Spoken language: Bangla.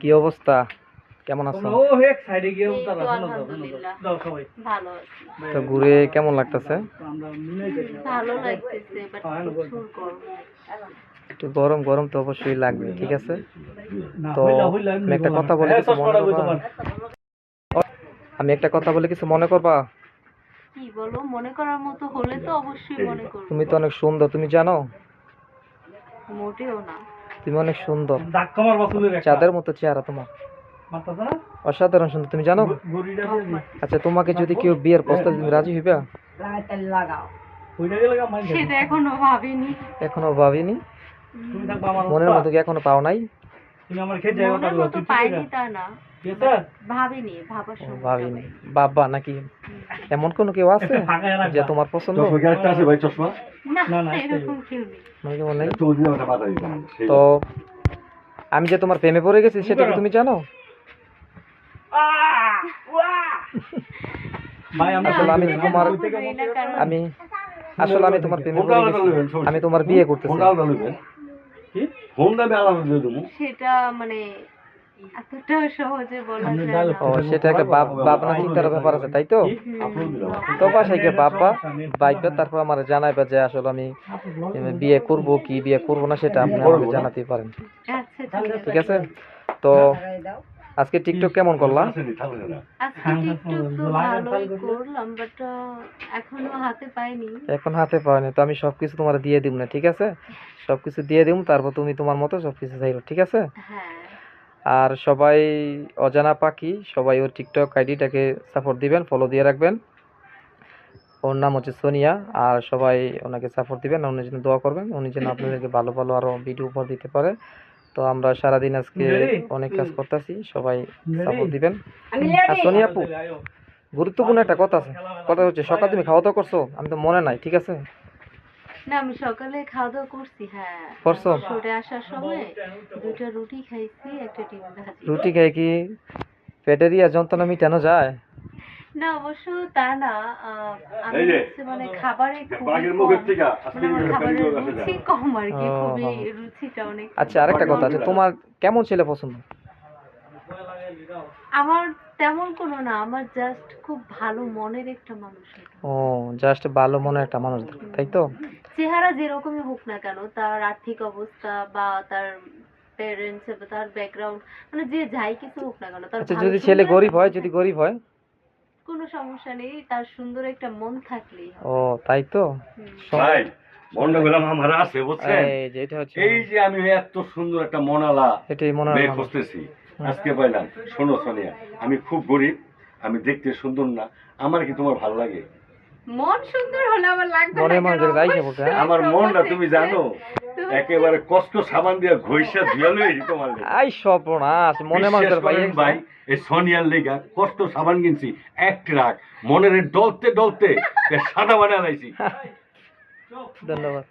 কি অবস্থা? কেমন আছো? ও এক সাইডে গিয়ে এই উতারা তো দাও সবাই। ভালো আছি। তো ঘুরে কেমন লাগতেছে? ভালো লাগতেছে বাট গরম। একটু গরম গরম তো অবশ্যই লাগবে ঠিক আছে? তো আমি একটা কথা বলি হ্যাঁ, কিছু মনে করবা? তোমার? আমি একটা কথা বলে কিছু মনে করবা? কি বলো মনে করার মতো হলে তো অবশ্যই মনে করব। তুমি তো অনেক সুন্দর তুমি জানো? মোটেও না। তুমি অনেক সুন্দর। চাঁদের মতো চেহারা তোমার। অসাধারণ সুন্দর তুমি জানো। আচ্ছা তোমাকে যদি কেউ বিয়ের প্রস্তাব তুমি রাজি হইবা? এখনও ভাবিনি। এখনও ভাবিনি। তুমি থাকবা আমার মনের মতো কি এখনও পাও নাই? তুমি আমার খেয়ে পাইনি তা না। ভাবিনি ভাবার সময় ভাবিনি। বাবা নাকি এমন কোন কেউ আছে। যে তোমার পছন্দ চশমা কি আরেকটা আছে ভাই চশমা? না না, না, এরকম কেউ নেই। মানে তো আমি যে তোমার প্রেমে পড়ে গেছি সেটা কি তুমি জানো? আসলে আমি তোমার- আমি আসলে আমি তোমার প্রেমে পড়ে গেছি। আমি তোমার বিয়ে করতেছি। ফোনটা আলাদা নেবেন কি? ফোন দামে আলাদা দিয়ে দেবো সেটা মানে এতটা সহজে বলা যায় না। ও সেটা একটা বাপ ভাবনা চিন্তার ব্যাপার আছে তাই তো? তো বাসায় গিয়ে বাবা বাইবে তারপর আমার জানাইবা যে আসলে আমি বিয়ে করব কি বিয়ে করব না সেটা আপনি আমাকে জানাতে পারেন। আচ্ছা ঠিক আছে। তো আজকে টিকটক কেমন করলা? ভালোই করলাম বাট এখনও হাতে পাইনি। এখন হাতে পাওয়ানি তো আমি সবকিছু তোমার দিয়ে দিব না ঠিক আছে? সবকিছু দিয়ে দিব তারপর তুমি তোমার মতো সবকিছু চাইবে ঠিক আছে? হ্যাঁ। আর সবাই অজানা পাখি সবাই ওর টিকটক আইডিটাকে সাপোর্ট দিবেন ফলো দিয়ে রাখবেন। ওর নাম হচ্ছে সোনিয়া আর সবাই ওনাকে সাপোর্ট দিবেন আর উনি যেন দোয়া করবেন উনি যেন আপনাদেরকে ভালো ভালো আরও ভিডিও উপহার দিতে পারে। তো আমরা সারাদিন আজকে অনেক কাজ করতেছি সবাই সাপোর্ট দিবেন। আর সোনিয়া আপু গুরুত্বপূর্ণ একটা কথা আছে। কথা হচ্ছে সকাল তুমি খাওয়া দাওয়া করছ? আমি তো মনে নাই ঠিক আছে? না আমি সকালে খাওয়া দাওয়া করছি হ্যাঁ। করছ? সরে আসার সময় দুটো রুটি খাইছি একটা ডিম ভাজি। রুটি খেয়ে কি? পেটের ইয়া যন্ত্রণা মিটানো যায়? না অবশ্য তা না। আমি হচ্ছে মানে খাবারে বাঘের মুখের থেকে আজকে মানে খাবারের। রুচি কম আর কি খুবই হো, হো। রুচিটা অনেক আচ্ছা আরেকটা কথা আছে তোমার কেমন ছেলে পছন্দ? আমার তেমন কোনো না আমার জাস্ট খুব ভালো মনের একটা মানুষ ও জাস্ট ভালো মনে একটা মানুষ তাই তো? চেহারা যেরকমই হোক না কেন তার আর্থিক অবস্থা বা তার প্যারেন্টস বা তার ব্যাকগ্রাউন্ড মানে যে যাই কিছু হোক না কেন তার আচ্ছা ভালো যদি ছেলে গরিব হয় যদি গরিব হয় কোনো সমস্যা নেই তার সুন্দর একটা মন থাকলেই ও তাই তো? ভাই মনটা গেলাম আমার আছে বুঝছেন? এই যে এটা হচ্ছে এই যে আমি এত সুন্দর একটা মনালা এটাই মনে হয় মেয়ে মানুষ। আজকে পাইলাম। শোনো সোনিয়া আমি খুব গরিব আমি দেখতে সুন্দর না আমার কি তোমার ভালো লাগে? মন সুন্দর হলে আমার লাগবে? আমার মনটা তুমি জানো? একেবারে কষ্ট সাবান দিয়ে ঘইষা ধুয়ালো তোমার লেগে। আই সপনাস মনে মানতে পাই ভাই এই সোনিয়ার লেগা কষ্ট সাবান কিনছি এক ট্রাক মনের ডলতে ডলতে এ সাদা বানা লাইছি ধন্যবাদ।